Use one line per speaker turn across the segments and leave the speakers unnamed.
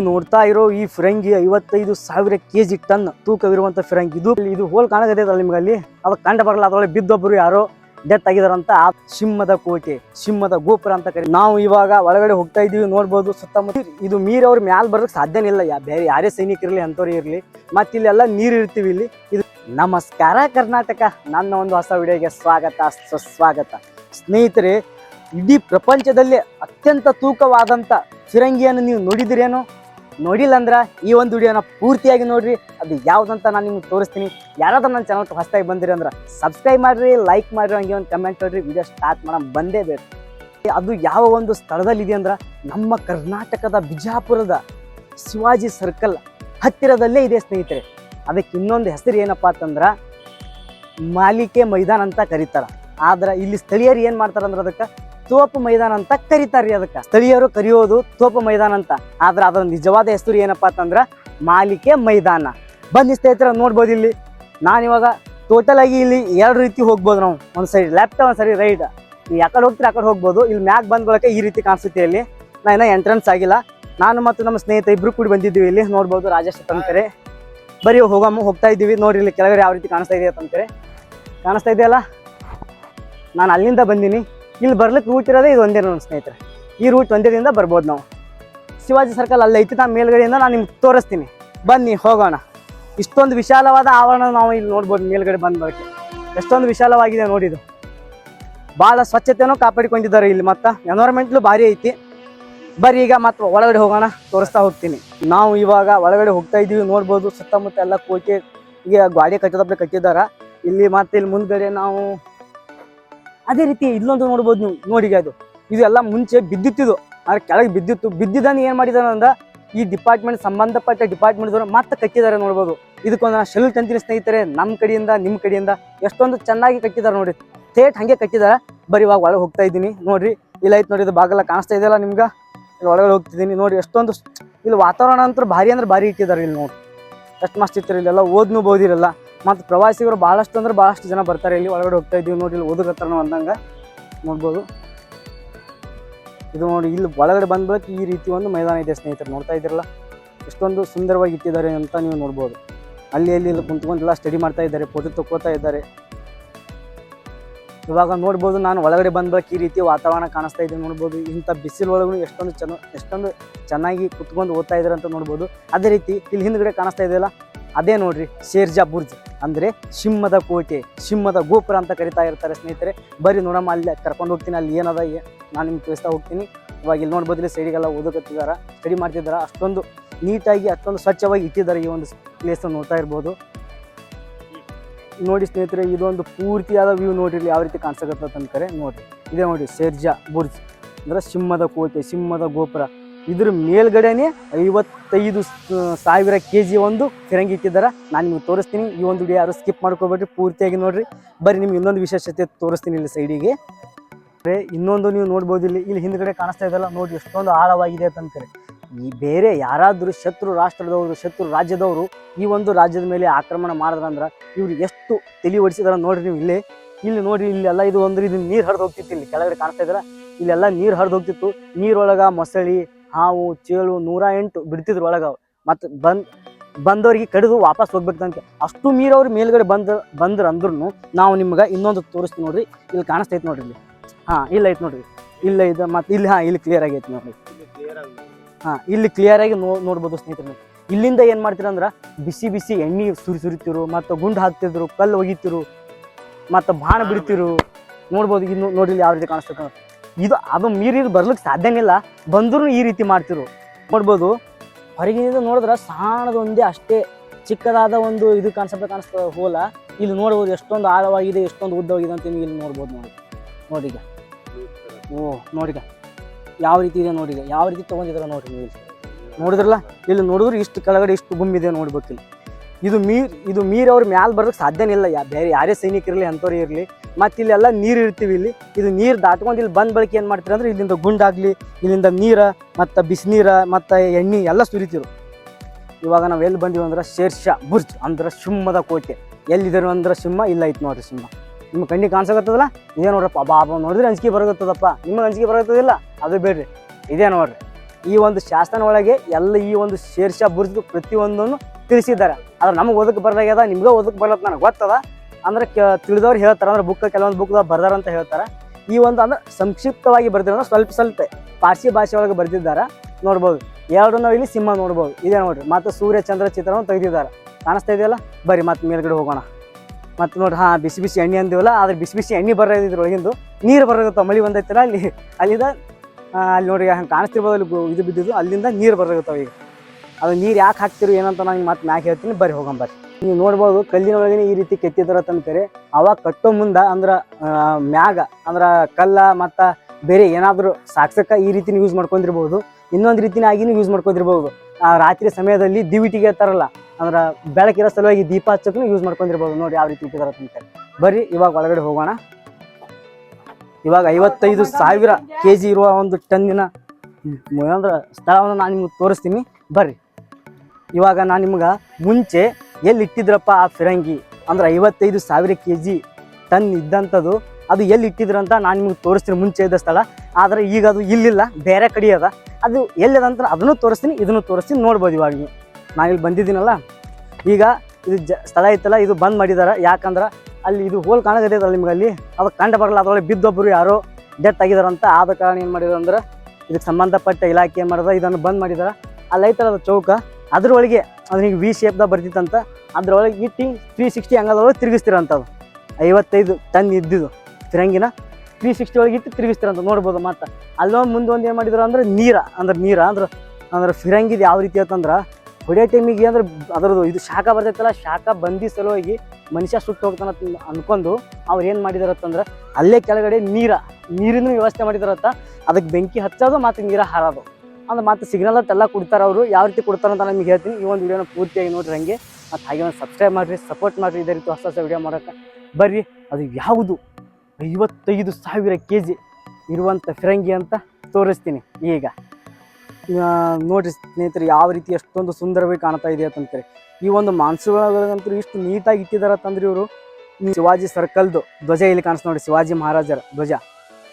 ನೋಡ್ತಾ ಇರೋ ಈ ಫಿರಂಗಿ ಐವತ್ತೈದು ಸಾವಿರ ಕೆ ಜಿ ಟನ್ ತೂಕವಿರುವಂತ ಫಿರಂಗಿ. ಇದು ಇದು ಹೋಲ್ ಕಾಣಕತ್ತೈತಲ್ಲ ನಿಮ್ಗೆ ಅಲ್ಲಿ? ಅದು ಕಂಡ ಬರಲ್ಲ, ಅದ್ರೊಳಗೆ ಬಿದ್ದೊಬ್ರು ಯಾರೋ ಡೆತ್ ಆಗಿದಾರಂತ ಆ ಸಿಂಹದ ಕೋಟೆ, ಸಿಂಹದ ಗೋಪುರ ಅಂತ ಕರಿ ನಾವು ಇವಾಗ ಒಳಗಡೆ ಹೋಗ್ತಾ ಇದೀವಿ ನೋಡ್ಬೋದು ಸುತ್ತಮುತ್ತ. ಇದು ಮೀರ್ ಅವ್ರ ಮ್ಯಾಲ್ ಬರೋಕ್ ಸಾಧ್ಯನೇ ಇಲ್ಲ. ಬೇರೆ ಯಾರೇ ಸೈನಿಕರಲ್ಲಿ ಅಂತವ್ರು ಇರಲಿ. ಮತ್ತೆ ಇಲ್ಲೆಲ್ಲ ನೀರು ಇರ್ತೀವಿ ಇಲ್ಲಿ. ಇದು ನಮಸ್ಕಾರ ಕರ್ನಾಟಕ. ನನ್ನ ಒಂದು ಹೊಸ ವಿಡಿಯೋಗೆ ಸ್ವಾಗತ, ಸುಸ್ವಾಗತ. ಸ್ನೇಹಿತರೆ, ಇಡೀ ಪ್ರಪಂಚದಲ್ಲಿ ಅತ್ಯಂತ ತೂಕವಾದಂಥ ಫಿರಂಗಿಯನ್ನು ನೀವು ನೋಡಿದಿರೇನೋ ನೋಡಿಲ್ಲ ಅಂದ್ರೆ ಈ ಒಂದು ವಿಡಿಯೋನ ಪೂರ್ತಿಯಾಗಿ ನೋಡ್ರಿ. ಅದು ಅಂತ ನಾನು ನಿಮ್ಗೆ ತೋರಿಸ್ತೀನಿ. ಯಾರಾದ್ರೂ ನನ್ನ ಚಾನಲ್ ಹೊಸದಾಗಿ ಬಂದಿರಿ ಅಂದ್ರೆ ಸಬ್ಸ್ಕ್ರೈಬ್ ಮಾಡ್ರಿ ಲೈಕ್ ಮಾಡ್ರಿ, ಹಂಗೆ ಒಂದು ಕಮೆಂಟ್ ಮಾಡ್ರಿ ವಿಡಿಯೋ ಸ್ಟಾರ್ಟ್ ಮಾಡೋ ಬಂದೇ ಬೇಕು ಅದು ಯಾವ ಒಂದು ಸ್ಥಳದಲ್ಲಿ ಇದೆ ಅಂದ್ರೆ ನಮ್ಮ ಕರ್ನಾಟಕದ ಬಿಜಾಪುರದ ಶಿವಾಜಿ ಸರ್ಕಲ್ ಹತ್ತಿರದಲ್ಲೇ ಇದೆ ಸ್ನೇಹಿತರೆ. ಅದಕ್ಕೆ ಇನ್ನೊಂದು ಹೆಸರು ಏನಪ್ಪಾ ಅಂತಂದ್ರೆ ಮಾಲಿಕೆ ಮೈದಾನ ಅಂತ ಕರೀತಾರೆ. ಆದ್ರೆ ಇಲ್ಲಿ ಸ್ಥಳೀಯರು ಏನ್ ಮಾಡ್ತಾರ ಅಂದ್ರೆ ಅದಕ್ಕೆ ತೋಪು ಮೈದಾನ ಅಂತ ಕರೀತಾರ್ರಿ ಅದಕ್ಕೆ. ಸ್ಥಳೀಯರು ಕರೆಯೋದು ತೋಪು ಮೈದಾನ ಅಂತ. ಆದ್ರೆ ಅದರ ನಿಜವಾದ ಹೆಸರು ಏನಪ್ಪಾ ಅಂತಂದ್ರ ಮಾಲಿಕೆ ಮೈದಾನ. ಬನ್ನಿ ಸ್ನೇಹಿತರ, ನೋಡ್ಬೋದು ಇಲ್ಲಿ. ನಾನಿವಾಗ ಟೋಟಲ್ ಆಗಿ ಇಲ್ಲಿ ಎರಡು ರೀತಿ ಹೋಗ್ಬೋದು ನಾವು. ಒಂದ್ ಸೈಡ್ ಲೆಫ್ಟ್ ಒಂದ್ ಸರಿ ರೈಟ್ ಯಾಕಡೆ ಹೋಗ್ತೀರಿ, ಆ ಕಡೆ ಹೋಗ್ಬೋದು. ಇಲ್ಲಿ ಮ್ಯಾಗ್ ಬಂದ್ ಬಳಕೆ ಈ ರೀತಿ ಕಾಣಿಸುತ್ತೆ ಇಲ್ಲಿ. ನಾ ಇನ್ನ ಎಂಟ್ರೆನ್ಸ್ ಆಗಿಲ್ಲ. ನಾನು ಮತ್ತು ನಮ್ಮ ಸ್ನೇಹಿತ ಇಬ್ರು ಕೂಡಿ ಬಂದಿದ್ದೀವಿ ಇಲ್ಲಿ. ನೋಡ್ಬೋದು ರಾಜೇಶ್ ಅಂತಂತಾರೆ ಬರೀ ಹೋಗಮ್ಮ ಹೋಗ್ತಾ ಇದ್ದೀವಿ. ನೋಡಿ ಇಲ್ಲಿ ಕೆಳಗಡೆ ಯಾವ ರೀತಿ ಕಾಣಿಸ್ತಾ ಇದೆ ಅಂತಂತಾರೆ ಕಾಣಿಸ್ತಾ ಇದೆಯಲ್ಲ? ನಾನು ಅಲ್ಲಿಂದ ಬಂದೀನಿ. ಇಲ್ಲಿ ಬರ್ಲಿಕ್ಕೆ ರೂಟ್ ಇರೋದೇ ಇದು ಒಂದೇ ನನ್ನ ಸ್ನೇಹಿತರೆ. ಈ ರೂಟ್ ಒಂದೇದಿಂದ ಬರ್ಬೋದು ನಾವು. ಶಿವಾಜಿ ಸರ್ಕಲ್ ಅಲ್ಲಿ ಐತಿ ನಾನು ಮೇಲ್ಗಡೆಯಿಂದ ನಾನು ನಿಮ್ಗೆ ತೋರಿಸ್ತೀನಿ. ಬನ್ನಿ, ಹೋಗೋಣ. ಇಷ್ಟೊಂದು ವಿಶಾಲವಾದ ಆವರಣ ನಾವು ಇಲ್ಲಿ ನೋಡ್ಬೋದು ಮೇಲ್ಗಡೆ ಬಂದ ಎಷ್ಟೊಂದು ವಿಶಾಲವಾಗಿದೆ ನೋಡಿದು. ಭಾಳ ಸ್ವಚ್ಛತೆನೂ ಕಾಪಾಡಿಕೊಂಡಿದ್ದಾರೆ ಇಲ್ಲಿ ಮತ್ತು. ಎನ್ವೈರ್ಮೆಂಟ್ಲು ಭಾರಿ ಐತಿ. ಬರ್ರಿ ಈಗ ಮತ್ತೆ ಒಳಗಡೆ ಹೋಗೋಣ, ತೋರಿಸ್ತಾ ಹೋಗ್ತೀನಿ. ನಾವು ಇವಾಗ ಒಳಗಡೆ ಹೋಗ್ತಾ ಇದ್ದೀವಿ, ನೋಡ್ಬೋದು ಸುತ್ತಮುತ್ತ ಎಲ್ಲ ಕೋಟೆ, ಈಗ ಗಾಡಿ ಕಟ್ಟಿದಪ್ಪ ಕಟ್ಟಿದ್ದಾರೆ. ಇಲ್ಲಿ ಮತ್ತೆ ಇಲ್ಲಿ ಮುಂದ್ಗಡೆ ನಾವು ಅದೇ ರೀತಿ ಇಲ್ಲೊಂದು ನೋಡ್ಬೋದು ನೀವು. ನೋಡಿ ಅದು. ಇದೆಲ್ಲ ಮುಂಚೆ ಬಿದ್ದಿತ್ತಿದು. ಆದ್ರೆ ಕೆಳಗೆ ಬಿದ್ದಿತ್ತು. ಬಿದ್ದಿದ್ದಾನೆ ಏನು ಮಾಡಿದಾನ ಅಂದ್ರೆ ಈ ಡಿಪಾರ್ಟ್ಮೆಂಟ್ ಸಂಬಂಧಪಟ್ಟ ಡಿಪಾರ್ಟ್ಮೆಂಟ್ದವರು ಮತ್ತೆ ಕಟ್ಟಿದ್ದಾರೆ ನೋಡ್ಬೋದು. ಇದಕ್ಕೊಂದು ನಾನು ಶೆಲ್ ತಂತೀನಿ ಸ್ನೇಹಿತರೆ ನಮ್ಮ ಕಡೆಯಿಂದ ನಿಮ್ಮ ಕಡೆಯಿಂದ ಎಷ್ಟೊಂದು ಚೆನ್ನಾಗಿ ಕಟ್ಟಿದ್ದಾರೆ ನೋಡಿ ಥೇಟ್ ಹಾಗೆ ಕಟ್ಟಿದ್ದಾರೆ ಬರೀ ಇವಾಗ ಒಳಗೆ ಹೋಗ್ತಾ ಇದ್ದೀನಿ. ನೋಡ್ರಿ, ಇಲ್ಲ ಐತೆ ನೋಡಿ ಇದು ಬಾಗಲ್ಲ ಕಾಣಿಸ್ತಾ ಇದೆಯಲ್ಲ ನಿಮ್ಗೆ? ಇಲ್ಲಿ ಒಳಗಡೆ ಹೋಗ್ತಿದ್ದೀನಿ. ನೋಡಿ ಎಷ್ಟೊಂದು ಇಲ್ಲಿ ವಾತಾವರಣ ಅಂತೂ ಭಾರಿ ಅಂದ್ರೆ ಭಾರಿ ಇಟ್ಟಿದ್ದಾರೆ ಇಲ್ಲಿ ನೋಡಿ ಎಷ್ಟು ಮಸ್ತ್ ಇತ್ತು ಇಲ್ಲೆಲ್ಲ. ಓದ್ನು ಬೋದಿರಲ್ಲ ಮತ್ತು ಪ್ರವಾಸಿಗರು ಭಾಳಷ್ಟು ಅಂದ್ರೆ ಭಾಳಷ್ಟು ಜನ ಬರ್ತಾರೆ. ಇಲ್ಲಿ ಒಳಗಡೆ ಹೋಗ್ತಾ ಇದ್ದೀವಿ ನೋಡಿ, ಇಲ್ಲಿ ಓದಕತ್ತಾರ ಅಂದಂಗೆ ನೋಡ್ಬೋದು. ಇದು ನೋಡಿ, ಇಲ್ಲಿ ಒಳಗಡೆ ಬಂದ್ಬೇಕು ಈ ರೀತಿ ಒಂದು ಮೈದಾನ ಇದೆ ಸ್ನೇಹಿತರು, ನೋಡ್ತಾ ಇದ್ದೀರಲ್ಲ? ಎಷ್ಟೊಂದು ಸುಂದರವಾಗಿ ಇಟ್ಟಿದ್ದಾರೆ ಅಂತ ನೀವು ನೋಡ್ಬೋದು. ಅಲ್ಲಿ ಅಲ್ಲಿ, ಇಲ್ಲಿ ಕುಂತ್ಕೊಂಡೆಲ್ಲ ಸ್ಟಡಿ ಮಾಡ್ತಾ ಇದ್ದಾರೆ ಫೋಟೋ ತಕ್ಕೋತಾ ಇದ್ದಾರೆ. ಇವಾಗ ನೋಡ್ಬೋದು ನಾನು ಒಳಗಡೆ ಬಂದ್ಬೇಕು ಈ ರೀತಿ ವಾತಾವರಣ ಕಾಣಿಸ್ತಾ ಇದೆ ನೋಡ್ಬೋದು. ಇಂಥ ಬಿಸಿಲು ಒಳಗೂ ಎಷ್ಟೊಂದು ಚೆನ್ನ ಎಷ್ಟೊಂದು ಚೆನ್ನಾಗಿ ಕುತ್ಕೊಂಡು ಓದ್ತಾ ಇದ್ದಾರೆ ಅಂತ ನೋಡ್ಬೋದು. ಅದೇ ರೀತಿ ಇಲ್ಲಿ ಹಿಂದ್ಗಡೆ ಕಾಣಿಸ್ತಾ ಇದೆಯಲ್ಲ ಅದೇ ನೋಡ್ರಿ ಶೇರ್ಜಾ ಬುರ್ಜ್ ಅಂದ್ರೆ ಸಿಂಹದ ಕೋಟೆ, ಸಿಂಹದ ಗೋಪುರ ಅಂತ ಕರಿತಾ ಇರ್ತಾರೆ ಸ್ನೇಹಿತರೆ. ಬರೀ ನೋಡಮ್ಮ, ಅಲ್ಲಿ ಕರ್ಕೊಂಡು ಹೋಗ್ತೀನಿ, ಅಲ್ಲಿ ಏನದ ನಾನು ನಿಮ್ಗೆ ತಿಳಿಸ್ತಾ ಹೋಗ್ತೀನಿ. ಇವಾಗ ಇಲ್ಲಿ ನೋಡ್ಬೋದಿಲ್ಲ ಸೈಡಿಗೆಲ್ಲ ಓದೋಕತ್ತಿದಾರ, ಸ್ಟಡಿ ಮಾಡ್ತಿದ್ದಾರೆ ಅಷ್ಟೊಂದು ನೀಟಾಗಿ, ಅಷ್ಟೊಂದು ಸ್ವಚ್ಛವಾಗಿ ಇಟ್ಟಿದ್ದಾರೆ ಈ ಒಂದು ಪ್ಲೇಸ್ ನೋಡ್ತಾ ಇರ್ಬೋದು. ನೋಡಿ ಸ್ನೇಹಿತರೆ, ಇದೊಂದು ಪೂರ್ತಿಯಾದ ವ್ಯೂ ನೋಡಿರಿ ಯಾವ ರೀತಿ ಕಾಣಿಸಕತ್ತದ ಅಂತಾರೆ ನೋಡಿರಿ. ಇದೇ ನೋಡಿ ಶೇರ್ಜಾ ಬುರ್ಜ್ ಅಂದ್ರೆ ಸಿಂಹದ ಕೋಟೆ, ಸಿಂಹದ ಗೋಪುರ. ಇದ್ರ ಮೇಲ್ಗಡೆನೆ ಐವತ್ತೈದು ಸಾವಿರ ಕೆ ಜಿ ಒಂದು ಫಿರಂಗಿ ಇಟ್ಟಿದ್ದಾರೆ. ನಾನು ನಿಮ್ಗೆ ತೋರಿಸ್ತೀನಿ. ಈ ಒಂದು ವಿಡಿಯೋ ಯಾರು ಸ್ಕಿಪ್ ಮಾಡ್ಕೋಬೇಡ್ರಿ, ಪೂರ್ತಿಯಾಗಿ ನೋಡ್ರಿ. ಬರಿ ನಿಮ್ಗೆ ಇನ್ನೊಂದು ವಿಶೇಷತೆ ತೋರಿಸ್ತೀನಿ ಇಲ್ಲಿ ಸೈಡಿಗೆ ಇನ್ನೊಂದು ನೀವು ನೋಡ್ಬೋದು ಇಲ್ಲಿ ಇಲ್ಲಿ ಹಿಂದ್ಗಡೆ ಕಾಣಿಸ್ತಾ ಇದೆಲ್ಲ ನೋಡಿ ಎಷ್ಟೊಂದು ಆಳವಾಗಿದೆ ಅಂತಂತಾರೆ ಈ ಬೇರೆ ಯಾರಾದರೂ ಶತ್ರು, ರಾಷ್ಟ್ರದವರು, ಶತ್ರು ರಾಜ್ಯದವರು ಈ ಒಂದು ರಾಜ್ಯದ ಮೇಲೆ ಆಕ್ರಮಣ ಮಾಡಿದ್ರಂದ್ರೆ ಇವ್ರು ಎಷ್ಟು ತಲೆ ಓಡಿಸಿದಾರ ನೋಡ್ರಿ ನೀವು ಇಲ್ಲಿ. ಇಲ್ಲಿ ನೋಡಿ ಇಲ್ಲೆಲ್ಲ ಇದು ಅಂದ್ರೆ ಇದು ನೀರು ಹರಿದು ಹೋಗ್ತಿತ್ತು ಇಲ್ಲಿ. ಕೆಳಗಡೆ ಕಾಣಿಸ್ತಾ ಇದ್ರೆ ಇಲ್ಲೆಲ್ಲ ನೀರು ಹರಿದು ಹೋಗ್ತಿತ್ತು. ನೀರೊಳಗೆ ಮೊಸಳಿ ಹಾವು, ಚೇಳು ನೂರ ಎಂಟು ಬಿಡ್ತಿದ್ರು ಒಳಗ. ಮತ್ತು ಬಂದ್, ಬಂದವ್ರಿಗೆ ಕಡಿದು ವಾಪಸ್ ಹೋಗ್ಬೇಕಂತೆ. ಅಷ್ಟು ಮೀರವ್ರು ಮೇಲ್ಗಡೆ ಬಂದ, ಬಂದ್ರ ಅಂದ್ರೂ ನಾವು ನಿಮ್ಗೆ ಇನ್ನೊಂದು ತೋರಿಸ್ತೀವಿ ನೋಡ್ರಿ. ಇಲ್ಲಿ ಕಾಣಿಸ್ತೈತೆ ನೋಡ್ರಿ ಇಲ್ಲಿ. ಹಾ, ಇಲ್ಲ ಐತೆ ನೋಡ್ರಿ. ಇಲ್ಲ ಇದು ಮತ್ತು ಇಲ್ಲಿ ಹಾ, ಇಲ್ಲಿ ಕ್ಲಿಯರ್ ಆಗೈತೆ ನೋಡ್ರಿ. ಹಾ, ಇಲ್ಲಿ ಕ್ಲಿಯರ್ ಆಗಿ ನೋ, ನೋಡ್ಬೋದು ಸ್ನೇಹಿತರೆ. ಇಲ್ಲಿಂದ ಏನು ಮಾಡ್ತೀರ ಅಂದ್ರ ಬಿಸಿ ಬಿಸಿ ಎಣ್ಣೆ ಸುರಿ ಸುರಿತಿರು ಮತ್ತು ಗುಂಡು ಹಾಕ್ತಿದ್ರು, ಕಲ್ಲು ಒಗಿತಿರು ಮತ್ತು ಬಾಣ ಬಿಡ್ತಿರು. ನೋಡ್ಬೋದು, ಇನ್ನು ನೋಡಿ ಇಲ್ಲಿ ಯಾವ ರೀತಿ ಕಾಣಿಸ್ತದೆ ಇದು ಅದು ಮೀರಿ ಬರ್ಲಿಕ್ಕೆ ಸಾಧ್ಯನಿಲ್ಲ. ಬಂದರೂ ಈ ರೀತಿ ಮಾಡ್ತಿರು. ನೋಡ್ಬೋದು. ಹೊರಗಿನಿಂದ ನೋಡಿದ್ರೆ ಸಣ್ಣದೊಂದೇ ಅಷ್ಟೇ ಚಿಕ್ಕದಾದ ಒಂದು ಇದು ಕಾಣಿಸ್ಬೇಕು ಕಾಣಿಸ್ತದೆ ಹೋಲ. ಇಲ್ಲಿ ನೋಡ್ಬೋದು ಎಷ್ಟೊಂದು ಆಳವಾಗಿದೆ, ಎಷ್ಟೊಂದು ಉದ್ದವಾಗಿದೆ ಅಂತ ಇಲ್ಲಿ ನೋಡ್ಬೋದು ನೋಡಿ. ನೋಡಿಗ ಓ ನೋಡಿಗ ಯಾವ ರೀತಿ ಇದೆ ನೋಡಿಗ ಯಾವ ರೀತಿ ತೊಗೊಂಡಿದ್ರೆ ನೋಡಿ ನೀವು ನೋಡಿದ್ರಲ್ಲ? ಇಲ್ಲಿ ನೋಡಿದ್ರೆ ಇಷ್ಟು ಕೆಳಗಡೆ ಇಷ್ಟು ಗುಮ್ಮಿದೆ ನೋಡ್ಬೇಕು ಇಲ್ಲಿ. ಇದು ಮೀರ್ ಇದು ಮೀರ್ ಅವ್ರ ಮ್ಯಾಲ್ ಬರೋಕ್ಕೆ ಸಾಧ್ಯನೇ ಇಲ್ಲ ಬೇರೆ ಯಾರೇ ಸೈನಿಕ ಇರಲಿ ಅಂಥವ್ರು ಇರಲಿ. ಮತ್ತು ಇಲ್ಲೆಲ್ಲ ನೀರು ಇರ್ತೀವಿ ಇಲ್ಲಿ. ಇದು ನೀರು ದಾಟ್ಕೊಂಡು ಇಲ್ಲಿ ಬಂದ ಬಳಿಕ ಏನು ಮಾಡ್ತೀರಿ ಅಂದ್ರೆ ಇಲ್ಲಿಂದ ಗುಂಡಾಗಲಿ, ಇಲ್ಲಿಂದ ನೀರ, ಮತ್ತು ಬಿಸಿನೀರ ಮತ್ತು ಎಣ್ಣೆ ಎಲ್ಲ ಸುರಿತಿರು. ಇವಾಗ ನಾವು ಎಲ್ಲಿ ಬಂದೀವಿ ಅಂದ್ರೆ ಶೇರ್ಷಾ, ಬುರ್ಜ್ ಅಂದ್ರೆ ಸಿಂಹದ ಕೋಟೆ. ಎಲ್ಲಿದ್ರು ಅಂದ್ರೆ ಸಿಂಹ, ಇಲ್ಲ ಐತೆ ನೋಡ್ರಿ ಸಿಂಹ. ನಿಮ್ಮ ಕಣ್ಣಿಗೆ ಕಾಣಿಸಕತ್ತದಲ್ಲ? ಇದೇ ನೋಡ್ರಪ್ಪ ಬಾಬಾ ನೋಡಿದ್ರೆ ಅಂಜಿಕೆ ಬರಗತ್ತದಪ್ಪ ನಿಮಗೆ ಅಂಜಿಕೆ ಬರಗತ್ತದಿಲ್ಲ ಅದು ಬೇಡ್ರಿ. ಇದೇ ನೋಡ್ರಿ. ಈ ಒಂದು ಶಾಸನ ಒಳಗೆ ಎಲ್ಲ ಈ ಒಂದು ಶೇರ್ಷಾ ಬುರ್ಜ್ ಪ್ರತಿಯೊಂದನ್ನು ತಿಳಿಸಿದ್ದಾರೆ. ಆದ್ರೆ ನಮ್ಗೆ ಓದಕ್ಕೆ ಬರಲಾಗ್ಯದ ನಿಮ್ಗೆ ಓದಕ್ಕೆ ಬರಲತ್ತ ನನಗೆ ಗೊತ್ತದ. ಅಂದ್ರೆ ತಿಳಿದವ್ರು ಹೇಳ್ತಾರೆ. ಅಂದ್ರೆ ಬುಕ್ ಕೆಲವೊಂದು ಬುಕ್ ಬರ್ದಾರ ಅಂತ ಹೇಳ್ತಾರೆ. ಈ ಒಂದು ಅಂದ್ರೆ ಸಂಕ್ಷಿಪ್ತವಾಗಿ ಬರ್ದಿರೋ ಸ್ವಲ್ಪ ಸ್ವಲ್ಪ ಪಾರ್ಸಿ ಭಾಷೆ ಒಳಗೆ ಬರ್ದಿದ್ದಾರೆ. ನೋಡ್ಬೋದು. ಎರಡು ನಾವು ಇಲ್ಲಿ ಸಿಂಹ ನೋಡ್ಬೋದು. ಇದೇ ನೋಡ್ರಿ. ಮತ್ತು ಸೂರ್ಯ, ಚಂದ್ರ ಚಿತ್ರವನ್ನು ತೆಗೆದಿದ್ದಾರೆ. ಕಾಣಿಸ್ತಾ ಇದೆಯಲ್ಲ? ಬರ್ರಿ, ಮತ್ತೆ ಮೇಲ್ಗಡೆ ಹೋಗೋಣ. ಮತ್ತೆ ನೋಡ್ರಿ, ಹಾಂ, ಬಿಸಿ ಬಿಸಿ ಎಣ್ಣೆ ಅಂದಿವಲ್ಲ, ಆದ್ರೆ ಬಿಸಿ ಬಿಸಿ ಎಣ್ಣೆ ಬರೋದಿದ್ರ ಒಳಗಿಂದು ನೀರು ಬರೋಗುತ್ತ ಮಳಿ ಬಂದೈತಲ್ಲ ಅಲ್ಲಿ, ಅಲ್ಲಿಂದ ಅಲ್ಲಿ ನೋಡಿ ಹಂಗೆ ಕಾಣಿಸ್ತಿರ್ಬೋದು ಅಲ್ಲಿ ಇದು ಬಿದ್ದಿದ್ದು. ಅಲ್ಲಿಂದ ನೀರು ಬರೋಗುತ್ತವೆ ಈಗ. ಅದು ನೀರು ಯಾಕೆ ಹಾಕ್ತಿರು, ಏನಂತ ನಾನು ಮತ್ತೆ ಮ್ಯಾಕ್ ಹೇಳ್ತೀನಿ, ಬರ್ರಿ ಹೋಗಂಬರ್ರಿ ನೀವು ನೋಡ್ಬೋದು ಕಲ್ಲಿನ ಒಳಗಿನ ಈ ರೀತಿ ಕೆತ್ತಿದಾರ ತಂದ್ಕರೆ ಅವಾಗ ಕಟ್ಟೋ ಮುಂದೆ ಅಂದ್ರೆ ಮ್ಯಾಗ, ಅಂದ್ರೆ ಕಲ್ಲ ಮತ್ತು ಬೇರೆ ಏನಾದರೂ ಸಾಕ್ಸಕ್ಕ ಈ ರೀತಿನ ಯೂಸ್ ಮಾಡ್ಕೊಂಡಿರ್ಬೋದು. ಇನ್ನೊಂದು ರೀತಿನ ಆಗಿನೂ ಯೂಸ್ ಮಾಡ್ಕೊಂಡಿರ್ಬೋದು. ಆ, ರಾತ್ರಿ ಸಮಯದಲ್ಲಿ ದಿವಿಟಿಗೆ ಇರ್ತಾರಲ್ಲ ಅಂದ್ರೆ ಬೆಳಕಿರೋ ಸಲುವಾಗಿ ದೀಪ ಹಚ್ಚಕ್ಕೂ ಯೂಸ್ ಮಾಡ್ಕೊಂಡಿರ್ಬೋದು. ನೋಡಿ ಯಾವ ರೀತಿ ಇಟ್ಟಿದಾರ ತಂದ್ಕರೆ ಬರ್ರಿ, ಇವಾಗ ಒಳಗಡೆ ಹೋಗೋಣ. ಇವಾಗ ಐವತ್ತೈದು ಸಾವಿರ ಕೆ ಜಿ ಇರುವ ಒಂದು ಟನ್ನಿನ ಅಂದ್ರ ಸ್ಥಳವನ್ನು ನಾನು ನಿಮ್ಗೆ ತೋರಿಸ್ತೀನಿ. ಬರ್ರಿ. ಇವಾಗ ನಾನು ನಿಮ್ಗೆ ಮುಂಚೆ ಎಲ್ಲಿ ಇಟ್ಟಿದ್ರಪ್ಪ ಆ ಫಿರಂಗಿ? ಅಂದ್ರೆ ಐವತ್ತೈದು ಸಾವಿರ ಕೆ ಜಿ ಟನ್ ಇದ್ದಂಥದ್ದು ಅದು ಎಲ್ಲಿ ಇಟ್ಟಿದ್ರಂತ ನಾನು ನಿಮ್ಗೆ ತೋರಿಸ್ತೀನಿ ಮುಂಚೆ ಇದ್ದ ಸ್ಥಳ. ಆದರೆ ಈಗ ಅದು ಇಲ್ಲಿಲ್ಲ, ಬೇರೆ ಕಡೆ ಅದ. ಅದು ಎಲ್ಲಿದೆ ಅಂತ ಅದನ್ನು ತೋರಿಸ್ತೀನಿ, ಇದನ್ನು ತೋರಿಸ್ತೀನಿ, ನೋಡ್ಬೋದು ಇವಾಗ ನೀವು. ಇಲ್ಲಿ ಬಂದಿದ್ದೀನಲ್ಲ. ಈಗ ಇದು ಜ, ಸ್ಥಳ ಇತ್ತಲ್ಲ ಇದು ಬಂದ್ ಮಾಡಿದಾರೆ. ಯಾಕಂದ್ರೆ ಅಲ್ಲಿ ಇದು ಹೋಲ್ ಕಾಣಕತ್ತೈತಲ್ಲ ನಿಮ್ಗೆ ಅಲ್ಲಿ. ಅದು ಕಂಡು ಬರಲ್ಲ, ಅದ್ರೊಳಗೆ ಬಿದ್ದೊಬ್ಬರು ಯಾರೋ ಡೆತ್ ಆಗಿದಾರಂತ ಆದ ಕಾರಣ ಏನು ಮಾಡಿದ್ರು ಅಂದ್ರೆ, ಇದಕ್ಕೆ ಸಂಬಂಧಪಟ್ಟ ಇಲಾಖೆ ಏನು ಮಾಡಿದ್ರೆ, ಇದನ್ನು ಬಂದ್ ಮಾಡಿದ್ದಾರೆ ಅಲ್ಲಿ ಐತಲ್ಲ ಅದು ಚೌಕ. ಅದ್ರೊಳಗೆ ಅದನಿಗೆ ವಿ ಶೇಪ್ದಾಗ ಬರ್ತಿತ್ತಂತ, ಅದ್ರೊಳಗೆ ಇಟ್ಟು ತ್ರೀ ಸಿಕ್ಸ್ಟಿ ಹಂಗದೊಳಗೆ ತಿರುಗಿಸ್ತಿರಂಥದ್ದು ಐವತ್ತೈದು ಟನ್ ಇದ್ದಿದ್ದು ಫಿರಂಗಿನ ತ್ರೀ ಸಿಕ್ಸ್ಟಿ ಒಳಗೆ ಇಟ್ಟು ತಿರುಗಿಸ್ತಿರಂತ ನೋಡ್ಬೋದು ಮತ್ತು. ಅಲ್ಲೊಂದು ಮುಂದೆ ಒಂದು ಏನು ಮಾಡಿದ್ರು ಅಂದ್ರೆ ನೀರ ಅಂದ್ರೆ ನೀರ ಅಂದ್ರೆ ಅಂದ್ರೆ ಫಿರಂಗಿದು ಯಾವ ರೀತಿ ಆಯ್ತಂದ್ರೆ ಹೊಡೆಯೋ ಟೈಮಿಗೆ ಅಂದ್ರೆ ಅದರದ್ದು ಇದು ಶಾಖ ಬರ್ತೈತಲ್ಲ, ಶಾಖ ಬಂದಿ ಸಲುವಾಗಿ ಮನುಷ್ಯ ಸುಟ್ಟು ಹೋಗ್ತಾನ ಅಂದ್ಕೊಂಡು ಅವ್ರು ಏನು ಮಾಡಿದಾರತ್ತಂದ್ರೆ ಅಲ್ಲೇ ಕೆಳಗಡೆ ನೀರ, ನೀರಿನ ವ್ಯವಸ್ಥೆ ಮಾಡಿದಾರತ್ತ. ಅದಕ್ಕೆ ಬೆಂಕಿ ಹಚ್ಚೋದು ಮತ್ತು ನೀರ ಹಾರೋದು. ಅಂದ್ರೆ ಮತ್ತೆ ಸಿಗ್ನಲ್ ಎಲ್ಲ ಕೊಡ್ತಾರೆ ಅವರು. ಯಾವ ರೀತಿ ಕೊಡ್ತಾರೆ ಅಂತ ನಿಮ್ಗೆ ಹೇಳ್ತೀನಿ. ಈ ಒಂದು ವಿಡಿಯೋನ ಪೂರ್ತಿಯಾಗಿ ನೋಡ್ರಿ ಹಂಗೆ. ಮತ್ತು ಹಾಗೆ ಒಂದು ಸಬ್ಸ್ಕ್ರೈಬ್ ಮಾಡಿರಿ ಸಪೋರ್ಟ್ ಮಾಡಿರಿ. ಇದೇ ರೀತಿ ಹೊಸ ಹೊಸ ವಿಡಿಯೋ ಮಾಡೋಕ್ಕೆ. ಬರ್ರಿ. ಅದು ಯಾವುದು? ಐವತ್ತೈದು ಸಾವಿರ ಕೆ ಜಿ ಇರುವಂಥ ಫಿರಂಗಿ ಅಂತ ತೋರಿಸ್ತೀನಿ ಈಗ. ನೋಡಿರಿ ಸ್ನೇಹಿತರು ಸ್ನೇಹಿತರೆ ಯಾವ ರೀತಿ ಎಷ್ಟೊಂದು ಸುಂದರವಾಗಿ ಕಾಣ್ತಾ ಇದೆ ಅಂತಂತಾರೆ ಈ ಒಂದು ಮಾನ್ಸೂನ್ಗಳಂತೂ ಇಷ್ಟು ನೀಟಾಗಿ ಇಟ್ಟಿದ್ದಾರೆ ಅಂತಂದ್ರೆ ಇವರು. ಶಿವಾಜಿ ಸರ್ಕಲ್ದು ಧ್ವಜ ಇಲ್ಲಿ ಕಾಣಿಸ್ ನೋಡಿ ಶಿವಾಜಿ ಮಹಾರಾಜರ ಧ್ವಜ.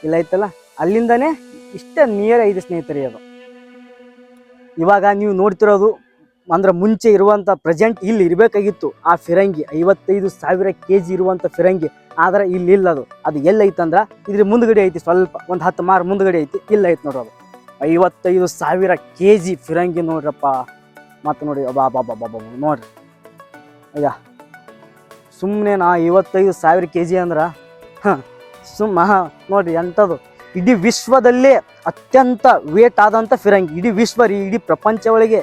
ಇಲ್ಲ ಐತಲ್ಲ? ಅಲ್ಲಿಂದನೇ ಇಷ್ಟೇ ನಿಯರ್ ಐದು ಸ್ನೇಹಿತರೆ ಅದು. ಇವಾಗ ನೀವು ನೋಡ್ತಿರೋದು ಅಂದ್ರೆ ಮುಂಚೆ ಇರುವಂಥ ಪ್ರೆಸೆಂಟ್ ಇಲ್ಲಿ ಇರಬೇಕಾಗಿತ್ತು. ಆ ಫಿರಂಗಿ ಐವತ್ತೈದು ಸಾವಿರ ಕೆ ಜಿ ಇರುವಂಥ ಫಿರಂಗಿ. ಆದ್ರೆ ಇಲ್ಲಿ ಇಲ್ಲ ಅದು. ಅದು ಎಲ್ಲೈತಂದ್ರೆ ಇದ್ರ ಮುಂದ್ಗಡೆ ಐತಿ ಸ್ವಲ್ಪ, ಒಂದು ಹತ್ತು ಮಾರು ಮುಂದ್ಗಡೆ ಐತಿ, ಇಲ್ಲ ಐತಿ ನೋಡ್ರಿ ಅದು. ಐವತ್ತೈದು ಸಾವಿರ ಕೆ ಜಿ ಫಿರಂಗಿ ನೋಡ್ರಪ್ಪ. ಮತ್ತು ನೋಡಿ ಬಾ ಬಾ ಬಾ ಬಾ ನೋಡ್ರಿ. ಅಯ್ಯ. ಸುಮ್ಮನೆ ನಾ ಐವತ್ತೈದು ಸಾವಿರ ಕೆ ಜಿ ಅಂದ್ರೆ, ಹಾಂ ಸುಮ್ಮ ನೋಡ್ರಿ ಎಂಥದ್ದು ಇಡೀ ವಿಶ್ವದಲ್ಲೇ ಅತ್ಯಂತ ವೇಟ್ ಆದಂಥ ಫಿರಂಗಿ. ಇಡೀ ವಿಶ್ವ ರೀ, ಇಡೀ ಪ್ರಪಂಚ ಒಳಗೆ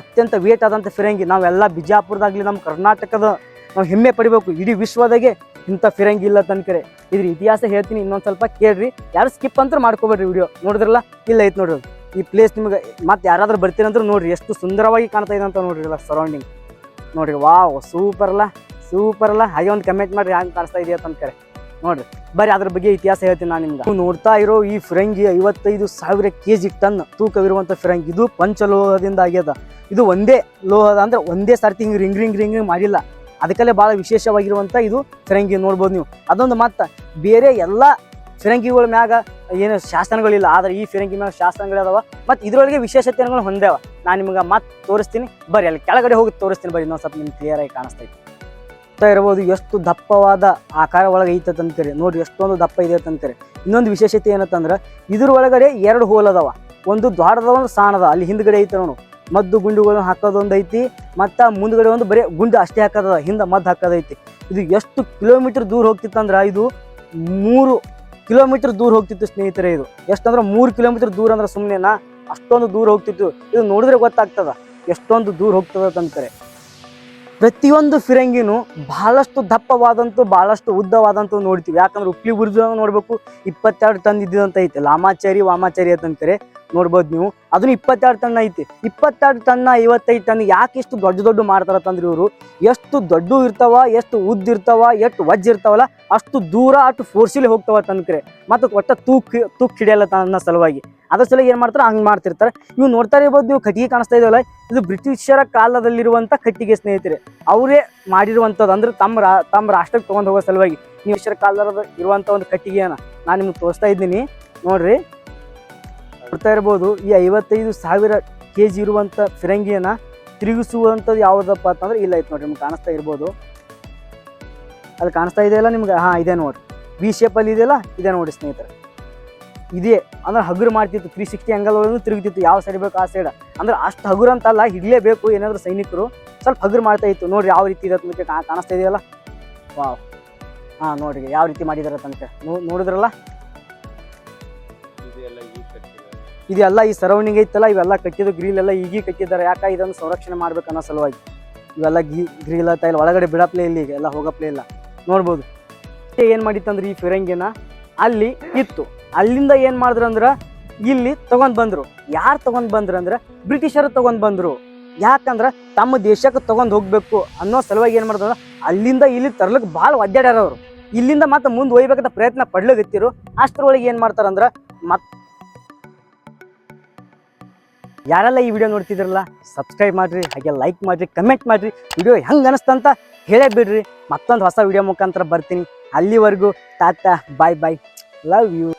ಅತ್ಯಂತ ವೇಟ್ ಆದಂಥ ಫಿರಂಗಿ. ನಾವೆಲ್ಲ ಬಿಜಾಪುರದಾಗಲಿ ನಮ್ಮ ಕರ್ನಾಟಕದ ನಾವು ಹೆಮ್ಮೆ ಪಡಿಬೇಕು. ಇಡೀ ವಿಶ್ವದಾಗೆ ಇಂಥ ಫಿರಂಗಿ ಇಲ್ಲ ತನಕರೆ ಇದ್ರ ಇತಿಹಾಸ ಹೇಳ್ತೀನಿ, ಇನ್ನೊಂದು ಸ್ವಲ್ಪ ಕೇಳ್ರಿ. ಯಾರು ಸ್ಕಿಪ್ ಅಂತ ಮಾಡ್ಕೋಬೇಡ್ರಿ ವಿಡಿಯೋ ನೋಡಿದ್ರಲ್ಲ? ಇಲ್ಲ ಐತೆ ನೋಡ್ರಿ ಈ ಪ್ಲೇಸ್ ನಿಮಗೆ ಮತ್ತೆ ಯಾರಾದ್ರೂ ಬರ್ತೀರಂದ್ರೆ ನೋಡ್ರಿ. ಎಷ್ಟು ಸುಂದರವಾಗಿ ಕಾಣ್ತಾ ಇದೆ ಅಂತ ನೋಡ್ರಿ ಎಲ್ಲ ಸರೌಂಡಿಂಗ್ ನೋಡ್ರಿ ವಾವ್ ಸೂಪರ್ ಅಲ್ಲ? ಸೂಪರ್ ಅಲ್ಲ? ಹಾಗೆ ಒಂದು ಕಮೆಂಟ್ ಮಾಡಿರಿ, ಹ್ಯಾಂಗೆ ಕಾಣಿಸ್ತಾ ಇದೆಯಾ ಅಂತಂದ್ರೆ ನೋಡ್ರಿ. ಬರಿ ಅದ್ರ ಬಗ್ಗೆ ಇತಿಹಾಸ ಹೇಳ್ತೀನಿ ನಾನು ನಿಮ್ಗೆ. ನೋಡ್ತಾ ಇರೋ ಈ ಫಿರಂಗಿ ಐವತ್ತೈದು ಸಾವಿರ ಕೆ ಜಿ ಟನ್ ತೂಕವಿರುವಂಥ ಫಿರಂಗಿ. ಇದು ಪಂಚಲೋಹದಿಂದ ಆಗ್ಯದ. ಇದು ಒಂದೇ ಲೋಹದ, ಅಂದ್ರೆ ಒಂದೇ ಸರ್ತಿ ಹಿಂಗೆ ರಿಂಗ್ ರಿಂಗ್ ರಿಂಗ್ ಮಾಡಿಲ್ಲ. ಅದಕ್ಕಲ್ಲೇ ಭಾಳ ವಿಶೇಷವಾಗಿರುವಂಥ ಇದು ಫಿರಂಗಿ ನೋಡ್ಬೋದು ನೀವು. ಅದೊಂದು ಮತ್ತೆ, ಬೇರೆ ಎಲ್ಲ ಫಿರಂಗಿಗಳ ಮ್ಯಾಗ ಏನು ಶಾಸನಗಳಿಲ್ಲ. ಆದ್ರೆ ಈ ಫಿರಂಗಿ ಮ್ಯಾಗ ಶಾಸನಗಳದಾವ. ಮತ್ತು ಇದ್ರೊಳಗೆ ವಿಶೇಷತೆಗಳು ಹೊಂದ್ಯಾವ. ನಾನು ನಿಮ್ಗೆ ಮತ್ತೆ ತೋರಿಸ್ತೀನಿ. ಬರ್ರಿ, ಅಲ್ಲಿ ಕೆಳಗಡೆ ಹೋಗಿ ತೋರಿಸ್ತೀನಿ. ಬರ್ರಿ ಇನ್ನೊಂದು ಸ್ವಲ್ಪ ನಿಮ್ಗೆ ಕ್ಲಿಯರ್ ಆಗಿ ಕಾಣಿಸ್ತೈತಿ. ನೋಡ್ತಾ ಇರ್ಬೋದು, ಎಷ್ಟು ದಪ್ಪವಾದ ಆಕಾರ ಒಳಗೆ ಐತೆ ಅಂತೀರಿ ನೋಡಿ ಎಷ್ಟೊಂದು ದಪ್ಪ ಇದೆ ಅಂತೀರಿ ಇನ್ನೊಂದು ವಿಶೇಷತೆ ಏನಂತಂದ್ರೆ, ಇದ್ರ ಒಳಗಡೆ ಎರಡು ಹೋಲ್ ಅದಾವ. ಒಂದು ದ್ವಾರದ ಒಂದು ಸಾಣದ ಅಲ್ಲಿ ಹಿಂದ್ಗಡೆ ಐತೆ ನೋಡು. ಮದ್ದು ಗುಂಡುಗಳನ್ನು ಹಾಕೋದೊಂದು ಐತಿ, ಮತ್ತು ಮುಂದ್ಗಡೆ ಒಂದು ಬರೀ ಗುಂಡು ಅಷ್ಟೇ ಹಾಕೋದ ಹಿಂದೆ ಮದ್ದು ಹಾಕೋದೈತಿ ಇದು ಎಷ್ಟು ಕಿಲೋಮೀಟರ್ ದೂರ ಹೋಗ್ತಿತ್ತಂದ್ರೆ, ಇದು ಮೂರು ಕಿಲೋಮೀಟರ್ ದೂರ ಹೋಗ್ತಿತ್ತು ಸ್ನೇಹಿತರೆ ಇದು. ಎಷ್ಟಂದ್ರೆ ಮೂರು ಕಿಲೋಮೀಟರ್ ದೂರ ಅಂದ್ರೆ ಸುಮ್ಮನೆನಾ ಅಷ್ಟೊಂದು ದೂರ ಹೋಗ್ತಿತ್ತು. ಇದು ನೋಡಿದ್ರೆ ಗೊತ್ತಾಗ್ತದ, ಎಷ್ಟೊಂದು ದೂರ ಹೋಗ್ತದ ಅಂತಾರೆ ಪ್ರತಿಯೊಂದು ಫಿರಂಗಿನೂ ಬಹಳಷ್ಟು ದಪ್ಪವಾದಂತೂ, ಬಹಳಷ್ಟು ಉದ್ದವಾದಂತೂ ನೋಡ್ತೀವಿ. ಯಾಕಂದ್ರೆ ಉಪ್ಲಿ ಬುರ್ಜು ನೋಡ್ಬೇಕು, ಇಪ್ಪತ್ತೆರಡು ಟನ್ ಇದ್ದಿದಂತ ಐತೆ ಲಾಮಾಚಾರಿ, ವಾಮಾಚಾರಿ ಅಂತಂತಾರೆ ನೋಡ್ಬೋದು ನೀವು. ಅದನ್ನು ಇಪ್ಪತ್ತೆರಡು ಟನ್ ಐತಿ. ಇಪ್ಪತ್ತೆರಡು ಟನ್ನ ಐವತ್ತೈದು ಟನ್ ಯಾಕೆ ಇಷ್ಟು ದೊಡ್ಡ ದೊಡ್ಡ ಮಾಡ್ತಾರತ್ತಂದ್ರೆ ಇವರು? ಎಷ್ಟು ದೊಡ್ಡ ಇರ್ತಾವ, ಎಷ್ಟು ಉದ್ದ ಇರ್ತಾವ, ಎಷ್ಟು ವಜ್ಜ ಇರ್ತಾವಲ್ಲ, ಅಷ್ಟು ದೂರ ಅಷ್ಟು ಫೋರ್ಸಿಲಿ ಹೋಗ್ತಾವ ತನ್ಕರೆ ಮತ್ತು ಒಟ್ಟ ತೂಕ್ ತೂಕ್ ಹಿಡಿಯಲ್ಲ ತನ್ನ ಸಲುವಾಗಿ. ಅದ್ರ ಸಲ ಏನು ಮಾಡ್ತಾರೆ, ಹಂಗೆ ಮಾಡ್ತಿರ್ತಾರೆ. ನೀವು ನೋಡ್ತಾ ಇರ್ಬೋದು, ನೀವು ಕಟ್ಟಿಗೆ ಕಾಣಿಸ್ತಾ ಇದೆಯಲ್ಲ, ಇದು ಬ್ರಿಟಿಷರ ಕಾಲದಲ್ಲಿರುವಂಥ ಕಟ್ಟಿಗೆ ಸ್ನೇಹಿತರೆ. ಅವರೇ ಮಾಡಿರುವಂಥದ್ದು, ಅಂದ್ರೆ ತಮ್ಮ ರಾ, ತಮ್ಮ ರಾಷ್ಟ್ರಕ್ಕೆ ತೊಗೊಂಡು ಹೋಗೋ ಸಲುವಾಗಿ. ನೀವು ಬ್ರಿಟಿಷರ ಕಾಲದ ಇರುವಂಥ ಒಂದು ಕಟ್ಟಿಗೆಯನ್ನ ನಾನು ನಿಮ್ಗೆ ತೋರಿಸ್ತಾ ಇದ್ದೀನಿ. ನೋಡ್ರಿ. ನೋಡ್ತಾ ಇರ್ಬೋದು. ಈ ಐವತ್ತೈದು ಸಾವಿರ ಕೆ ಜಿ ಇರುವಂಥ ಫಿರಂಗಿಯನ್ನು ತಿರುಗಿಸುವಂಥದ್ದು ಯಾವುದಪ್ಪ ಅಂತಂದ್ರೆ ಇಲ್ಲ ಐತೆ ನೋಡಿರಿ, ನಿಮ್ಗೆ ಕಾಣಿಸ್ತಾ ಇರ್ಬೋದು. ಅದು ಕಾಣಿಸ್ತಾ ಇದೆಯಲ್ಲ ನಿಮ್ಗೆ? ಹಾಂ, ಇದೆ ನೋಡಿರಿ. ವಿ ಶೇಪಲ್ಲಿ ಇದೆಯಲ್ಲ, ಇದೆ ನೋಡಿ ಸ್ನೇಹಿತರೆ. ಇದೇ, ಅಂದ್ರೆ ಹಗುರು ಮಾಡ್ತಿತ್ತು ತ್ರೀ ಸಿಕ್ಸ್ಟಿ ಆ್ಯಂಗಲ್ ಒಳಗೂ ತಿರುಗ್ತಿತ್ತು, ಯಾವ ಸೈಡ್ ಬೇಕು ಆ ಸೈಡ್ ಅಂದ್ರೆ ಅಷ್ಟು ಹಗುರ ಅಂತಲ್ಲ ಹಿಡಲೇಬೇಕು ಏನಾದರೂ ಸೈನಿಕರು. ಸ್ವಲ್ಪ ಹಗುರು ಮಾಡ್ತಾ ಇತ್ತು. ನೋಡಿರಿ ಯಾವ ರೀತಿ ಇದೆ ಕಾಣಿಸ್ತಾ ಇದೆಯಲ್ಲ? ವಾವ್. ಹಾಂ, ನೋಡಿರಿ, ಯಾವ ರೀತಿ ಮಾಡಿದಾರೆ ತನಕ ನೋಡಿದ್ರಲ್ಲ? ಇದೆಲ್ಲ ಈ ಸರೌಂಡಿಂಗ್ ಐತಲ್ಲ, ಇವೆಲ್ಲ ಕಟ್ಟಿದ್ದು ಗ್ರಿಲ್ ಎಲ್ಲ ಈಗ ಕಟ್ಟಿದ್ದಾರೆ. ಯಾಕೆ ಇದನ್ನು ಸಂರಕ್ಷಣೆ ಮಾಡ್ಬೇಕು ಅನ್ನೋ ಸಲುವಾಗಿ. ಇವೆಲ್ಲ ಗೀ ಗ್ರಿಲ್ ಅಂತ ಇಲ್ಲ, ಒಳಗಡೆ ಬಿಡಪ್ಲೇ ಇಲ್ಲ ಈಗ, ಎಲ್ಲ ಹೋಗಪ್ಲೇ ಇಲ್ಲ. ನೋಡ್ಬೋದು. ಏನು ಮಾಡಿತ್ತಂದ್ರೆ ಈ ಫಿರಂಗಿನ? ಅಲ್ಲಿ ಇತ್ತು. ಅಲ್ಲಿಂದ ಏನು ಮಾಡಿದ್ರು ಅಂದ್ರೆ, ಇಲ್ಲಿ ತಗೊಂಡ್ ಬಂದ್ರು. ಯಾರು ತಗೊಂಡ್ ಬಂದ್ರು ಅಂದ್ರೆ, ಬ್ರಿಟಿಷರು ತಗೊಂಡ್ ಬಂದ್ರು. ಯಾಕಂದ್ರೆ, ತಮ್ಮ ದೇಶಕ್ಕೆ ತಗೊಂಡ್ ಹೋಗ್ಬೇಕು ಅನ್ನೋ ಸಲುವಾಗಿ ಏನು ಮಾಡಿದ್ರು ಅಲ್ಲಿಂದ ಇಲ್ಲಿ ತರ್ಲಿಕ್ಕೆ ಭಾಳ ಒದ್ದಾಡ್ಯಾರ ಅವರು. ಇಲ್ಲಿಂದ ಮತ್ತೆ ಮುಂದೆ ಒಯ್ಬೇಕಂತ ಪ್ರಯತ್ನ ಪಡ್ಲಿಗತ್ತಿರು ಅಷ್ಟರೊಳಗೆ ಏನು ಮಾಡ್ತಾರಂದ್ರೆ, ಮತ್ ಯಾರೆಲ್ಲ ಈ ವಿಡಿಯೋ ನೋಡ್ತಿದ್ರಲ್ಲ ಸಬ್ಸ್ಕ್ರೈಬ್ ಮಾಡ್ರಿ, ಹಾಗೆ ಲೈಕ್ ಮಾಡ್ರಿ ಕಮೆಂಟ್ ಮಾಡ್ರಿ. ವಿಡಿಯೋ ಹೆಂಗೆ ಅನಿಸ್ತಂತ ಹೇಳೇ ಬಿಡ್ರಿ ಮತ್ತೊಂದು ಹೊಸ ವಿಡಿಯೋ ಮುಖಾಂತರ ಬರ್ತೀನಿ. ಅಲ್ಲಿವರೆಗೂ tata bye bye love you